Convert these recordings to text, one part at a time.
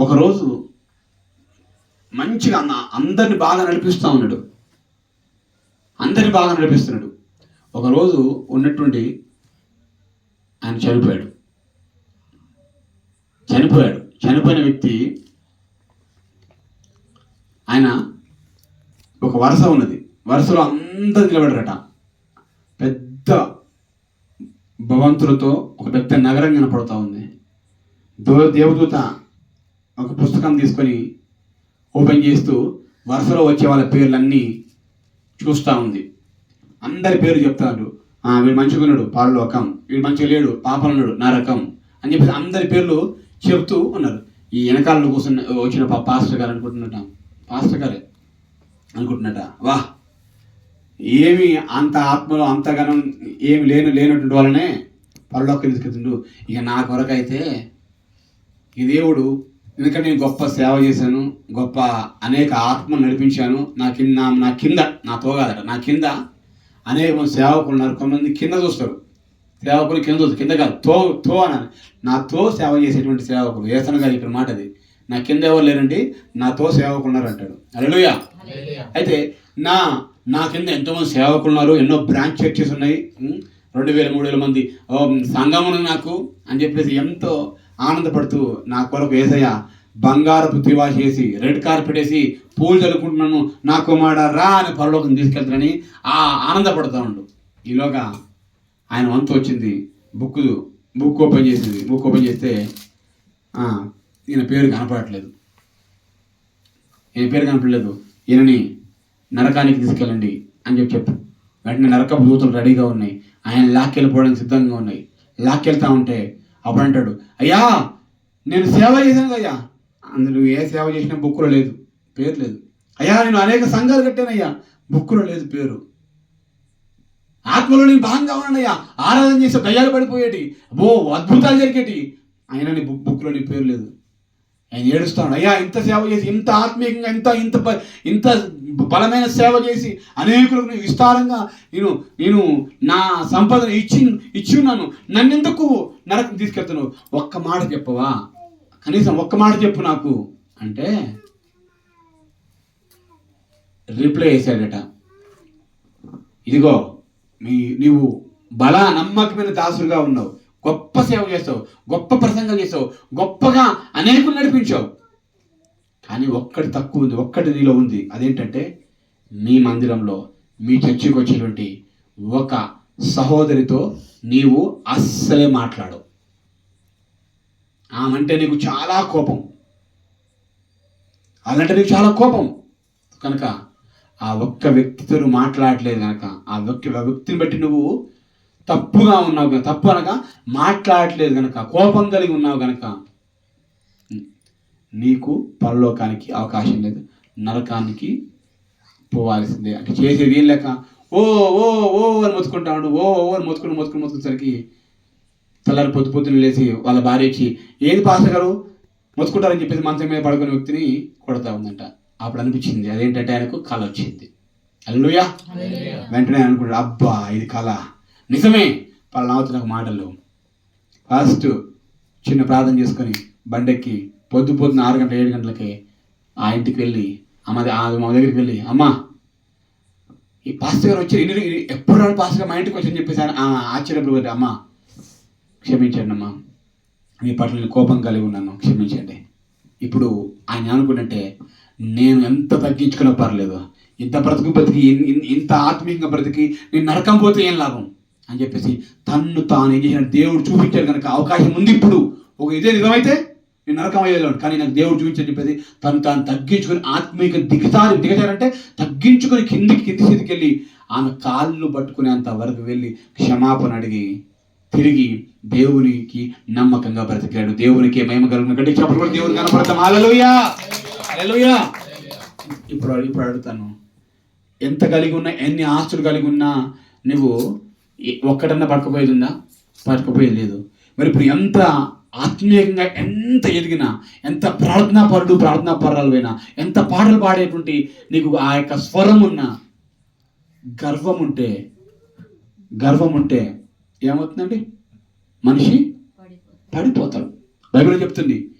ఒకరోజు మంచిగా అన్న అందరిని బాగా నడిపిస్తూ ఉన్నాడు. అందరిని బాగా నడిపిస్తున్నాడు. ఒకరోజు ఉన్నటువంటి ఆయన చనిపోయాడు. చనిపోయాడు. చనిపోయిన వ్యక్తి ఆయన ఒక వరుస ఉన్నది. వరుసలో అందరు నిలబడరట పెద్ద భవంతులతో ఒక పెద్ద నగరం కనపడుతూ ఉంది. దో దేవదూత ఒక పుస్తకం తీసుకొని ఓపెన్ చేస్తూ వరుసలో వచ్చే వాళ్ళ పేర్లన్నీ చూస్తూ ఉంది. అందరి పేరు చెప్తారు వీడు మంచిగా ఉన్నాడు పాడలోకం వీడు మంచిగా లేడు పాపలున్నాడు నరకం. అని చెప్పేసి అందరి పేర్లు చెప్తూ ఉన్నారు. ఈ వెనకాలలో కూర్చున్న వచ్చిన పా- పాస్టర్ గారు అనుకుంటున్నట పాస్టర్ గారే? అనుకుంటున్నట వా ఏమి అంత ఆత్మలో అంతగానం ఏమి లేని లేనటువంటి వాళ్ళనే పరలోకి తీసుకెళ్తుండు. ఇక నా కొరకైతే ఈ దేవుడు ఎందుకంటే నేను గొప్ప సేవ చేశాను గొప్ప అనేక ఆత్మలు నడిపించాను. నా కింద నా- కింద నా తోగాదట నా కింద అనేక మంది సేవకులు ఉన్నారు. కొంతమంది కింద చూస్తారు. సేవకులు కింద చూస్తారు. కింద కాదు తో తో అనాలి. నా తో సేవ చేసేటువంటి సేవకులు. ఏసన గారు ఇక్కడ మాట అది. నా కింద ఎవరు లేరండి? నాతో సేవకులు ఉన్నారు అంటాడు. అలెలుయా అయితే నా నా కింద ఎంతోమంది సేవకులు ఉన్నారు. ఎన్నో బ్రాంచ్ చర్చెస్ ఉన్నాయి. రెండు వేల మూడు వేల మంది. ఓ, సంఘం ఉన్నది నాకు అని చెప్పేసి ఎంతో ఆనందపడుతూ నా కొరకు ఏసయ్య బంగారపు తివాష్ వేసి రెడ్ కార్పెట్ వేసి పూలు చల్లుకుంటున్నాను నా కుమార రా అని పరలోకం తీసుకెళ్తానని ఆ ఆనందపడుతూ ఉండు. ఈలోగా ఆయన వంతు వచ్చింది. బుక్ బుక్ ఓపెన్ చేసింది. బుక్ ఓపెన్ చేస్తే ఈయన పేరు కనపడట్లేదు. ఈయన పేరు కనపడలేదు. ఈయనని నరకానికి తీసుకెళ్ళండి అని చెప్పి చెప్పు. వెంటనే నరకపు దూతలు రెడీగా ఉన్నాయి. ఆయన లాక్కెళ్ళిపోవడానికి సిద్ధంగా ఉన్నాయి. లాక్కెళ్తా ఉంటే అప్పుడు అంటాడు అయ్యా నేను సేవ చేశాను అయ్యా. అందులో ఏ సేవ చేసినా బుక్కులో లేదు పేరు లేదు. అయ్యా నేను అనేక సంఘాలు కట్టానయ్యా బుక్కులో లేదు పేరు. ఆత్మలో నేను భాగంగా ఉన్నానయ్యా ఆరాధన చేసే దయ్యాలు పడిపోయేటి ఓ అద్భుతాలు జరిగేటి. ఆయన నీ బుక్ బుక్లో నీ పేరు లేదు. ఆయన ఏడుస్తాడు అయ్యా ఇంత సేవ చేసి ఇంత ఆత్మీయంగా ఇంత ఇంత ఇంత బలమైన సేవ చేసి అనేకులకు నేను విస్తారంగా నేను నేను నా సంపదను ఇచ్చి ఇచ్చి ఉన్నాను. నన్నెందుకు నరకం తీసుకెళ్తున్నావు. ఒక్క మాట చెప్పవా? కనీసం ఒక్క మాట చెప్పు నాకు. అంటే రిప్లై చేశాడట. ఇదిగో మీ నీవు బల నమ్మకమైన దాసులుగా ఉన్నావు. గొప్ప సేవ చేస్తావు. గొప్ప ప్రసంగం చేస్తావు. గొప్పగా అనేకులు నడిపించావు. కానీ ఒక్కటి తక్కువ ఉంది ఒక్కటి నీలో ఉంది. అదేంటంటే మీ మందిరంలో మీ చర్చికి వచ్చేటువంటి ఒక సహోదరితో నీవు అస్సలే మాట్లాడవు ఆమంటే నీకు చాలా కోపం. అలాంటే నీకు చాలా కోపం. కనుక ఆ ఒక్క వ్యక్తితో నువ్వు మాట్లాడలేదు కనుక ఆ వ్యక్తి ఆ వ్యక్తిని బట్టి నువ్వు తప్పుగా ఉన్నావు కనుక తప్పు అనగా మాట్లాడట్లేదు కనుక కోపం కలిగి ఉన్నావు కనుక నీకు పరలోకానికి అవకాశం లేదు నరకానికి పోవాల్సిందే. అంటే చేసేది ఏం లేక ఓ ఓ ఓ అని మొత్తుకుంటా ఉండు. ఓ ఓ అని మొత్తుకుని మొత్తుకుని మొత్తుకునేసరికి తెల్లారి పొద్దు పొద్దున్న లేచి వాళ్ళ భార్య వచ్చి ఏది పాస్టర్ గారు? మొత్తుకుంటారని చెప్పేసి మంచం మీద పడుకునే వ్యక్తిని కొడతా ఉందంట. అప్పుడు అనిపించింది. అదేంటంటే ఆయనకు కళ వచ్చింది. అల్లుయా వెంటనే అనుకుంటాడు అబ్బా ఇది కళ నిజమే. వాళ్ళ నవ్వుతున్న మాటలు ఫస్ట్ చిన్న ప్రార్థన చేసుకొని బండెక్కి పొద్దు పొద్దున ఆరు గంటల ఏడు గంటలకి ఆ ఇంటికి వెళ్ళి అమ్మ మా దగ్గరికి వెళ్ళి అమ్మ ఈ పాస్టర్ గారు వచ్చి ఎన్ని ఎప్పుడు రాడు పాస్టర్ మా ఇంటికి వచ్చి అని చెప్పేసి ఆయన- ఆ ఆశ్చర్యపోయి అమ్మ క్షమించండి అమ్మా. మీ పట్ల నేను కోపం కలిగి ఉన్నాను క్షమించండి. ఇప్పుడు ఆయన అనుకుంటే నేను ఎంత తగ్గించుకున్నా పర్లేదు. ఇంత బ్రతుకు బ్రతికి ఇంత ఆత్మీయంగా బ్రతికి నేను నరకం పోతే ఏం లాభం? అని చెప్పేసి తన్ను తాను ఏం చేసిన దేవుడు చూపించాడు కనుక అవకాశం ఉంది ఇప్పుడు. ఒక ఇదే నిజమైతే నేను నరకం అయ్యేదాడు కానీ నాకు దేవుడు చూపించని చెప్పేసి తను తాను తగ్గించుకొని ఆత్మీయ దిగజారి దిగజారంటే తగ్గించుకొని కిందికి కింది స్థితికి వెళ్ళి ఆమె కాళ్ళు పట్టుకునేంత వరకు వెళ్ళి క్షమాపణ అడిగి తిరిగి దేవునికి నమ్మకంగా బ్రతికాడు దేవునికి మహిమ కలుగును. గట్టి చెప్పడం దేవుని కనపడతాం. ఇప్పుడు ఇప్పుడు అడుగుతాను. ఎంత కలిగి ఉన్నా ఎన్ని ఆస్తులు కలిగి ఉన్నా నువ్వు ఒక్కటన్నా పడకపోయేది ఉందా? పడకపోయేది లేదు. మరి ఇప్పుడు ఎంత ఆత్మీయంగా ఎంత ఎదిగినా ఎంత ప్రార్థనా పరుడు ప్రార్థనా పరాలు పోయినా ఎంత పాటలు పాడేటువంటి నీకు ఆ యొక్క స్వరం ఉన్న గర్వం ఉంటే గర్వం ఉంటే ఏమవుతుందండి? మనిషి పడిపోతాడు. బైబిల్ చెప్తుంది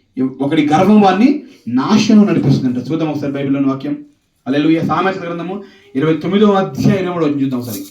ఒకటి గర్వం వారిని నాశనం నడిపిస్తుందంట. చూద్దాం ఒకసారి బైబిల్లోని వాక్యం. అలా సామెత గ్రంథము ఇరవై తొమ్మిదవ అధ్యాయం ఇరవై చూద్దాం ఒకసారి.